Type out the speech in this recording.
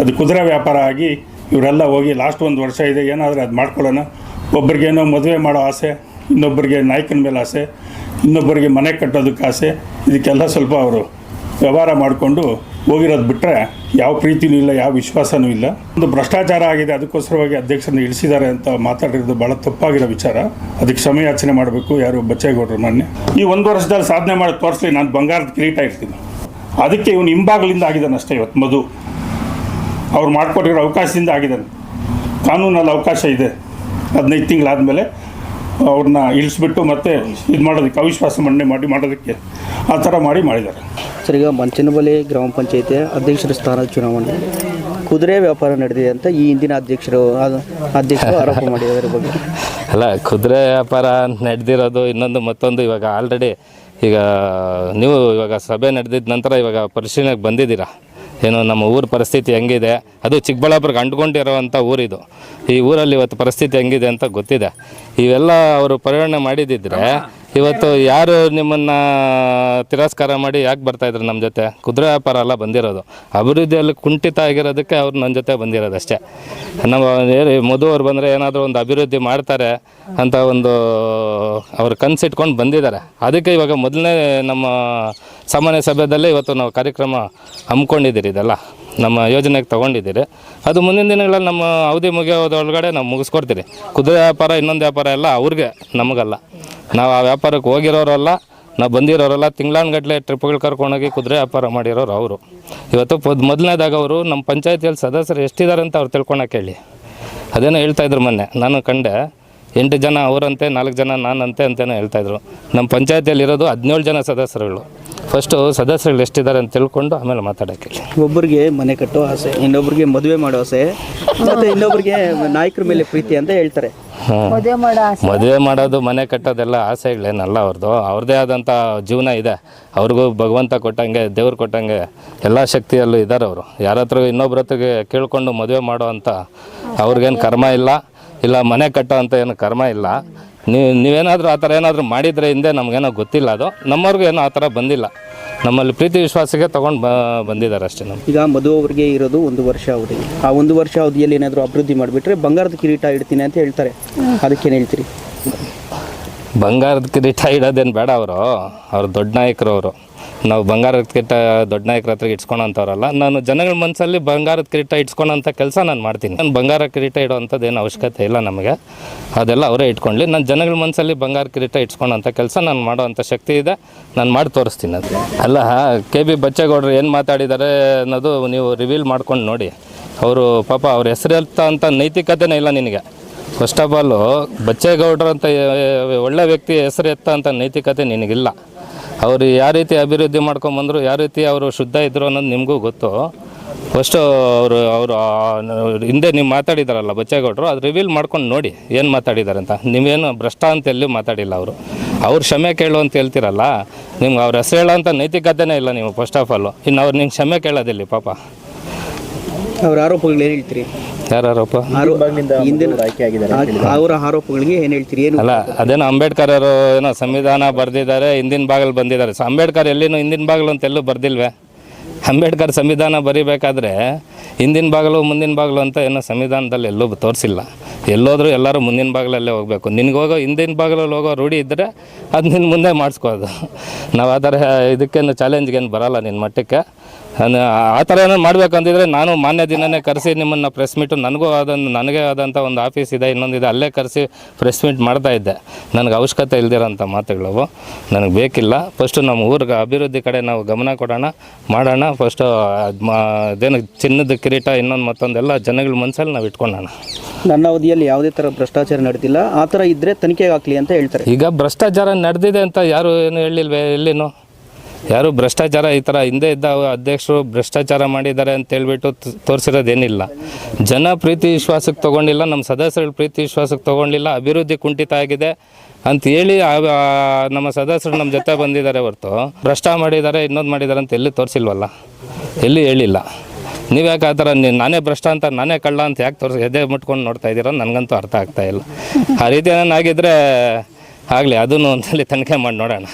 ಅದು ಕುದುರೆ ವ್ಯಾಪಾರ ಆಗಿ ಇವರೆಲ್ಲ ಹೋಗಿ ಲಾಸ್ಟ್ ಒಂದು ವರ್ಷ ಇದೆ, ಏನಾದರೂ ಅದು ಮಾಡ್ಕೊಳ್ಳೋಣ. ಒಬ್ರಿಗೇನೋ ಮದುವೆ ಮಾಡೋ ಆಸೆ ಇನ್ನೊಬ್ಬರಿಗೆ ನಾಯಕನ ಮೇಲೆ ಆಸೆ ಇನ್ನೊಬ್ಬರಿಗೆ ಮನೆ ಕಟ್ಟೋದಕ್ಕೆ ಆಸೆ, ಇದಕ್ಕೆಲ್ಲ ಸ್ವಲ್ಪ ಅವರು ವ್ಯವಹಾರ ಮಾಡಿಕೊಂಡು ಹೋಗಿರೋದು ಬಿಟ್ಟರೆ ಯಾವ ಪ್ರೀತಿನೂ ಇಲ್ಲ, ಯಾವ ವಿಶ್ವಾಸನೂ ಇಲ್ಲ. ಒಂದು ಭ್ರಷ್ಟಾಚಾರ ಆಗಿದೆ, ಅದಕ್ಕೋಸ್ಕರವಾಗಿ ಅಧ್ಯಕ್ಷರನ್ನ ಇಳಿಸಿದ್ದಾರೆ ಅಂತ ಮಾತಾಡಿರೋದು ಭಾಳ ತಪ್ಪಾಗಿರೋ ವಿಚಾರ. ಅದಕ್ಕೆ ಕ್ಷಮೆಯಾಚನೆ ಮಾಡಬೇಕು, ಯಾರು ಬಚ್ಚೇಗೌಡರು ಮೊನ್ನೆ ಈ ಒಂದು ವರ್ಷದಲ್ಲಿ ಸಾಧನೆ ಮಾಡಿ ತೋರಿಸ್ಲಿ, ನಾನು ಬಂಗಾರದ ಕಿರೀಟ ಇರ್ತೀನಿ. ಅದಕ್ಕೆ ಇವನು ಹಿಂಬಾಗಲಿಂದ ಆಗಿದ್ದಾನಷ್ಟೇ ಇವತ್ತು ಮಧು. ಅವ್ರು ಮಾಡಿಕೊಟ್ಟಿರೋ ಅವಕಾಶದಿಂದ ಆಗಿದೆ ಕಾನೂನಲ್ಲಿ ಅವಕಾಶ ಇದೆ. ಹದಿನೈದು ತಿಂಗಳಾದಮೇಲೆ ಅವ್ರನ್ನ ಇಳಿಸ್ಬಿಟ್ಟು ಮತ್ತೆ ಇದು ಮಾಡೋದಕ್ಕೆ ಅವಿಶ್ವಾಸ ಮಂಡನೆ ಮಾಡಿ ಮಾಡೋದಕ್ಕೆ ಆ ಥರ ಮಾಡಿ ಮಾಡಿದ್ದಾರೆ. ಸರ್ ಈಗ ಮಂಚನಬಲಿ ಗ್ರಾಮ ಪಂಚಾಯತಿ ಅಧ್ಯಕ್ಷರ ಸ್ಥಾನದ ಚುನಾವಣೆ. ಕುದುರೆ ವ್ಯಾಪಾರ ನಡೆದಿದೆ ಅಂತ ಈ ಹಿಂದಿನ ಅಧ್ಯಕ್ಷರು ಅಧ್ಯಕ್ಷರು ಆರೋಪ ಮಾಡಿದ್ದಾರೆ ಬಗ್ಗೆ. ಅಲ್ಲ ಕುದುರೆ ವ್ಯಾಪಾರ ನಡೆದಿರೋದು ಇನ್ನೊಂದು ಮತ್ತೊಂದು ಇವಾಗ ಆಲ್ರೆಡಿ ಈಗ ನೀವು ಇವಾಗ ಸಭೆ ನಡೆದಿದ್ದ ನಂತರ ಇವಾಗ ಪರಿಶೀಲನೆಗೆ ಬಂದಿದ್ದೀರಾ? ಏನು ನಮ್ಮ ಊರ ಪರಿಸ್ಥಿತಿ ಹೆಂಗಿದೆ? ಅದು ಚಿಕ್ಕಬಳ್ಳಾಪುರಕ್ಕೆ ಅಂಟ್ಕೊಂಡಿರೋವಂಥ ಊರಿದು ಈ ಊರಲ್ಲಿ ಇವತ್ತು ಪರಿಸ್ಥಿತಿ ಹೆಂಗಿದೆ ಅಂತ ಗೊತ್ತಿದೆ. ಇವೆಲ್ಲ ಅವರು ಪರಿಗಣನೆ ಮಾಡಿದ್ದಿದ್ರೆ ಇವತ್ತು ಯಾರು ನಿಮ್ಮನ್ನು ತಿರಸ್ಕಾರ ಮಾಡಿ ಯಾಕೆ ಬರ್ತಾಯಿದ್ರು ನಮ್ಮ ಜೊತೆ? ಕುದುರೆ ವ್ಯಾಪಾರ ಎಲ್ಲ ಬಂದಿರೋದು. ಅಭಿವೃದ್ಧಿಯಲ್ಲಿ ಕುಂಠಿತ ಆಗಿರೋದಕ್ಕೆ ಅವ್ರು ನನ್ನ ಜೊತೆ ಬಂದಿರೋದು ಅಷ್ಟೇ ನಮ್ಮ ಮಧು ಅವ್ರು ಬಂದರೆ ಏನಾದರೂ ಒಂದು ಅಭಿವೃದ್ಧಿ ಮಾಡ್ತಾರೆ ಅಂತ ಒಂದು ಅವ್ರು ಕನಸಿಟ್ಕೊಂಡು ಬಂದಿದ್ದಾರೆ. ಅದಕ್ಕೆ ಇವಾಗ ಮೊದಲನೇ ನಮ್ಮ ಸಾಮಾನ್ಯ ಸಭೆಯಲ್ಲೇ ಇವತ್ತು ನಾವು ಕಾರ್ಯಕ್ರಮ ಹಮ್ಮಿಕೊಂಡಿದ್ದೀರಿ ಇದೆಲ್ಲ. ನಮ್ಮ ಯೋಜನೆಗೆ ತೊಗೊಂಡಿದ್ದೀರಿ. ಅದು ಮುಂದಿನ ದಿನಗಳಲ್ಲಿ ನಮ್ಮ ಅವಧಿ ಮುಗಿಯೋದ್ರೊಳಗಡೆ ನಾವು ಮುಗಿಸ್ಕೊಡ್ತೀರಿ. ಕುದುರೆ ವ್ಯಾಪಾರ, ಇನ್ನೊಂದು ವ್ಯಾಪಾರ ಎಲ್ಲ ಅವ್ರಿಗೆ, ನಮಗಲ್ಲ. ನಾವು ಆ ವ್ಯಾಪಾರಕ್ಕೆ ಹೋಗಿರೋರಲ್ಲ, ನಾವು ಬಂದಿರೋರಲ್ಲ, ತಿಂಗಳಾನ್ಗಟ್ಲೆ ಟ್ರಿಪ್ಗಳು ಕರ್ಕೊಂಡೋಗಿ ಕುದುರೆ ವ್ಯಾಪಾರ ಮಾಡಿರೋರು ಅವರು. ಇವತ್ತು ಪದ್ ಮೊದಲನೇದಾಗ ಅವರು ನಮ್ಮ ಪಂಚಾಯತಿಯಲ್ಲಿ ಸದಸ್ಯರು ಎಷ್ಟಿದ್ದಾರೆ ಅಂತ ಅವ್ರು ತಿಳ್ಕೊಳಕ್ಕೆ ಹೇಳಿ. ಅದೇನೋ ಹೇಳ್ತಾಯಿದ್ರು ಮೊನ್ನೆ, ನಾನು ಕಂಡೆ. ಎಂಟು ಜನ ಅವರಂತೆ ನಾಲ್ಕು ಜನ ನಾನಂತೆ ಅಂತಲೇ ಹೇಳ್ತಾಯಿದ್ರು ನಮ್ಮ ಪಂಚಾಯತಿಯಲ್ಲಿ ಇರೋದು ಹದಿನೇಳು ಜನ ಸದಸ್ಯರುಗಳು. ಫಸ್ಟು ಸದಸ್ಯರುಗಳು ಎಷ್ಟಿದ್ದಾರೆ ಅಂತ ತಿಳ್ಕೊಂಡು ಆಮೇಲೆ ಮಾತಾಡೋಕ್ಕೆ ಒಬ್ಬರಿಗೆ ಮನೆ ಕಟ್ಟೋ ಆಸೆ ಇನ್ನೊಬ್ಬರಿಗೆ ಮದುವೆ ಮಾಡೋ ಆಸೆ ಮತ್ತು ಇನ್ನೊಬ್ಬರಿಗೆ ನಾಯಕರ ಮೇಲೆ ಪ್ರೀತಿ ಅಂತ ಹೇಳ್ತಾರೆ. ಮದುವೆ ಮಾಡೋ ಆಸೆ. ಮದುವೆ ಮಾಡೋದು ಮನೆ ಕಟ್ಟೋದೆಲ್ಲ ಆಸೆಗಳೇನಲ್ಲ ಅವ್ರದ್ದು. ಅವ್ರದ್ದೇ ಆದಂಥ ಜೀವನ ಇದೆ. ಅವ್ರಿಗೂ ಭಗವಂತ ಕೊಟ್ಟಂಗೆ ದೇವ್ರು ಕೊಟ್ಟಂಗೆ ಎಲ್ಲ ಶಕ್ತಿಯಲ್ಲೂ ಇದ್ದಾರೆ ಅವರು. ಯಾರ ಹತ್ರ ಇನ್ನೊಬ್ರ ಹತ್ರಗೆ ಕೇಳಿಕೊಂಡು ಮದುವೆ ಮಾಡೋ ಅಂತ ಅವ್ರಿಗೇನು ಕರ್ಮ ಇಲ್ಲ. ಇಲ್ಲ ಮನೆ ಕಟ್ಟೋ ಅಂತ ಏನು ಕರ್ಮ ಇಲ್ಲ. ನೀವು ನೀವೇನಾದರೂ ಆ ಥರ ಏನಾದರೂ ಮಾಡಿದರೆ ಹಿಂದೆ ನಮಗೇನೋ ಗೊತ್ತಿಲ್ಲ ಅದು. ನಮ್ಮವ್ರಿಗೂ ಏನೋ ಆ ಥರ ಬಂದಿಲ್ಲ. ನಮ್ಮಲ್ಲಿ ಪ್ರೀತಿ ವಿಶ್ವಾಸಕ್ಕೆ ತೊಗೊಂಡು ಬ ಬಂದಿದ್ದಾರೆ ಅಷ್ಟೇ ನಮ್ಗೆ. ಈಗ ಮಧು ಅವರಿಗೆ ಇರೋದು ಒಂದು ವರ್ಷ ಅವಧಿ. ಆ ಒಂದು ವರ್ಷ ಅವಧಿಯಲ್ಲಿ ಏನಾದರೂ ಅಭಿವೃದ್ಧಿ ಮಾಡಿಬಿಟ್ರೆ ಬಂಗಾರದ ಕಿರೀಟ ಇಡ್ತೀನಿ ಅಂತ ಹೇಳ್ತಾರೆ. ಅದಕ್ಕೇನು ಹೇಳ್ತೀರಿ? ಬಂಗಾರದ ಕಿರೀಟ ಇಡೋದೇನು ಬೇಡ ಅವರು. ಅವ್ರು ದೊಡ್ಡ ನಾಯಕರು ಅವರು. ನಾವು ಬಂಗಾರದ ಕಿರೀಟ ದೊಡ್ಡ ನಾಯಕರ ಹತ್ರ ಇಟ್ಸ್ಕೊಳಂಥವ್ರಲ್ಲ, ನಾನು ಜನಗಳ ಮನಸ್ಸಲ್ಲಿ ಬಂಗಾರದ ಕಿರೀಟ ಇಟ್ಸ್ಕೊಳಂಥ ಕೆಲಸ ನಾನು ಮಾಡ್ತೀನಿ. ನಾನು ಬಂಗಾರ ಕಿರೀಟ ಇಡೋವಂಥದ್ದು ಏನು ಅವಶ್ಯಕತೆ ಇಲ್ಲ ನಮಗೆ. ಅದೆಲ್ಲ ಅವರೇ ಇಟ್ಕೊಳ್ಳಿ ನಾನು ಜನಗಳ ಮನಸ್ಸಲ್ಲಿ ಬಂಗಾರ ಕಿರೀಟ ಇಟ್ಸ್ಕೊಳಂಥ ಕೆಲಸ ನಾನು ಮಾಡೋವಂಥ ಶಕ್ತಿ ಇದೆ, ನಾನು ಮಾಡಿ ತೋರಿಸ್ತೀನಿ ಅದು ಅಲ್ಲ, ಕೆ ಬಿ ಬಚ್ಚೇಗೌಡರು ಏನು ಮಾತಾಡಿದ್ದಾರೆ ಅನ್ನೋದು ನೀವು ರಿವೀಲ್ ಮಾಡ್ಕೊಂಡು ನೋಡಿ. ಅವರು ಪಾಪ ಅವ್ರ ಹೆಸರು ಅಂತ ನೈತಿಕತೆನೇ ಇಲ್ಲ ನಿನಗೆ. ಫಸ್ಟ್ ಆಫ್ ಆಲು ಬಚ್ಚೇಗೌಡರು ಅಂತ ಒಳ್ಳೆ ವ್ಯಕ್ತಿ ಹೆಸರು ಎತ್ತ ಅಂತ ನೈತಿಕತೆ ನಿನಗಿಲ್ಲ. ಅವರು ಯಾವ ರೀತಿ ಅಭಿವೃದ್ಧಿ ಮಾಡ್ಕೊಂಬಂದರು ಯಾವ ರೀತಿ ಅವರು ಶುದ್ಧ ಇದ್ದರು ಅನ್ನೋದು ನಿಮಗೂ ಗೊತ್ತು. ಫಸ್ಟು ಅವರು ಅವರು ಹಿಂದೆ ನೀವು ಮಾತಾಡಿದಾರಲ್ಲ ಬಚ್ಚೇಗೌಡರು, ಅದು ರಿವೀಲ್ ಮಾಡ್ಕೊಂಡು ನೋಡಿ ಏನು ಮಾತಾಡಿದ್ದಾರೆ ಅಂತ. ನೀವೇನು ಭ್ರಷ್ಟ ಅಂತ ಎಲ್ಲಿ ಮಾತಾಡಿಲ್ಲ ಅವರು. ಅವ್ರು ಕ್ಷಮೆ ಕೇಳು ಅಂತ ಹೇಳ್ತೀರಲ್ಲ, ನಿಮ್ಗೆ ಅವ್ರ ಹೆಸರು ಹೇಳೋ ಅಂತ ನೈತಿಕತೆನೇ ಇಲ್ಲ ನೀವು ಫಸ್ಟ್ ಆಫ್ ಆಲು ಇನ್ನು ಅವ್ರು ನಿಮ್ಗೆ ಕ್ಷಮೆ ಕೇಳೋದಿಲ್ಲ ಪಾಪ. ಅವ್ರ ಆರೋಪಗಳು ಏನು ಹೇಳ್ತೀರಿ? ಯಾರಾರಪ್ಪ? ಆರೋ- ಹಿಂದಿನ ಅವರ ಆರೋಪಗಳಿಗೆ ಏನು ಹೇಳ್ತೀರಿ? ಏನು ಅಲ್ಲ ಅದೇನೋ ಅಂಬೇಡ್ಕರ್ ಅವರು ಏನೋ ಸಂವಿಧಾನ ಬರೆದಿದ್ದಾರೆ ಹಿಂದಿನ ಭಾಗಲ್ಲಿ ಬಂದಿದ್ದಾರೆ. ಸೊ ಅಂಬೇಡ್ಕರ್ ಎಲ್ಲಿನೂ ಹಿಂದಿನ ಭಾಗಲು ಅಂತ ಎಲ್ಲೂ ಬರ್ದಿಲ್ವೇ? ಅಂಬೇಡ್ಕರ್ ಸಂವಿಧಾನ ಬರಿಬೇಕಾದ್ರೆ ಹಿಂದಿನ ಬಾಗಿಲು ಮುಂದಿನ ಬಾಗಿಲು ಅಂತ ಏನೋ ಸಂವಿಧಾನದಲ್ಲಿ ಎಲ್ಲೂ ತೋರಿಸಿಲ್ಲ. ಎಲ್ಲೋದ್ರೂ ಎಲ್ಲರೂ ಮುಂದಿನ ಬಾಗಿಲಲ್ಲೇ ಹೋಗಬೇಕು. ನಿನಗೆ ಹೋಗೋ ಹಿಂದಿನ ಬಾಗಿಲಲ್ಲಿ ಹೋಗೋ ರೂಢಿ ಇದ್ದರೆ ಅದು ನಿನ್ನ ಮುಂದೆ ಮಾಡಿಸ್ಕೋದು ನಾವು ಆ ಥರ ಇದಕ್ಕೇನು ಚಾಲೆಂಜ್ಗೇನು ಬರೋಲ್ಲ ನಿನ್ನ ಮಟ್ಟಕ್ಕೆ. ಅನ್ನ- ಆ ಥರ ಏನೋ ಮಾಡಬೇಕಂತಿದ್ರೆ ನಾನು ಮಾನ್ಯ ದಿನನೇ ಕರೆಸಿ ನಿಮ್ಮನ್ನು ಪ್ರೆಸ್ ಮೀಟು ನನಗೂ ಅದೊಂದು ನನಗೆ ಆದಂಥ ಒಂದು ಆಫೀಸ್ ಇದೆ ಇನ್ನೊಂದಿದೆ ಅಲ್ಲೇ ಕರೆಸಿ ಪ್ರೆಸ್ ಮೀಟ್ ಮಾಡ್ತಾ ಇದ್ದೆ. ನನಗೆ ಅವಶ್ಯಕತೆ ಇಲ್ದಿರೋಂಥ ಮಾತುಗಳವು ನನಗೆ ಬೇಕಿಲ್ಲ. ಫಸ್ಟು ನಮ್ಮ ಊರಿಗೆ ಅಭಿವೃದ್ಧಿ ಕಡೆ ನಾವು ಗಮನ ಕೊಡೋಣ ಮಾಡೋಣ. ಫಸ್ಟು ಅದೇನು ಚಿನ್ನದ ಕಿರೀಟ ಇನ್ನೊಂದು ಮತ್ತೊಂದೆಲ್ಲ ಜನಗಳ ಮನಸ್ಸಲ್ಲಿ ನಾವು ಇಟ್ಕೊಳ್ಳೋಣ. ನನ್ನ ಅವಧಿಯಲ್ಲಿ ಯಾವುದೇ ಥರ ಭ್ರಷ್ಟಾಚಾರ ನಡೆದಿಲ್ಲ ಆ ಥರ ಇದ್ದರೆ ತನಿಖೆ ಆಗಲಿ ಅಂತ ಹೇಳ್ತಾರೆ. ಈಗ ಭ್ರಷ್ಟಾಚಾರ ನಡೆದಿದೆ ಅಂತ ಯಾರು ಏನು ಹೇಳಿಲ್ವೇ ಎಲ್ಲಿನೂ? ಯಾರು ಭ್ರಷ್ಟಾಚಾರ ಈ ಥರ ಹಿಂದೆ ಇದ್ದ ಅಧ್ಯಕ್ಷರು ಭ್ರಷ್ಟಾಚಾರ ಮಾಡಿದ್ದಾರೆ ಅಂತ ಹೇಳ್ಬಿಟ್ಟು ತೋರಿಸಿರೋದೇನಿಲ್ಲ. ಜನ ಪ್ರೀತಿ ವಿಶ್ವಾಸಕ್ಕೆ ತೊಗೊಂಡಿಲ್ಲ, ನಮ್ಮ ಸದಸ್ಯರ ಪ್ರೀತಿ ವಿಶ್ವಾಸಕ್ಕೆ ತೊಗೊಂಡಿಲ್ಲ, ಅಭಿವೃದ್ಧಿ ಕುಂಠಿತ ಆಗಿದೆ ಅಂತ ಹೇಳಿ ನಮ್ಮ ಸದಸ್ಯರು ನಮ್ಮ ಜೊತೆ ಬಂದಿದ್ದಾರೆ ಹೊರತು. ಭ್ರಷ್ಟ ಮಾಡಿದ್ದಾರೆ, ಇನ್ನೊಂದು ಮಾಡಿದ್ದಾರೆ ಅಂತ ಎಲ್ಲಿ ತೋರಿಸಿಲ್ವಲ್ಲ? ಎಲ್ಲಿ ಹೇಳಿಲ್ಲ. ನೀವು ಯಾಕೆ ಆ ಥರ ನಾನೇ ಭ್ರಷ್ಟ ಅಂತ, ನಾನೇ ಕಳ್ಳ ಅಂತ ಯಾಕೆ ತೋರಿಸಿ, ಎದೆ ಮುಟ್ಕೊಂಡು ನೋಡ್ತಾ ಇದ್ದೀರೋ ನನಗಂತೂ ಅರ್ಥ ಆಗ್ತಾ ಇಲ್ಲ. ಆ ರೀತಿ ಏನಾಗಿದ್ದರೆ ಆಗಲಿ, ಅದನ್ನು ಒಂದ್ಸಲಿ ತನಿಖೆ ಮಾಡಿ ನೋಡೋಣ.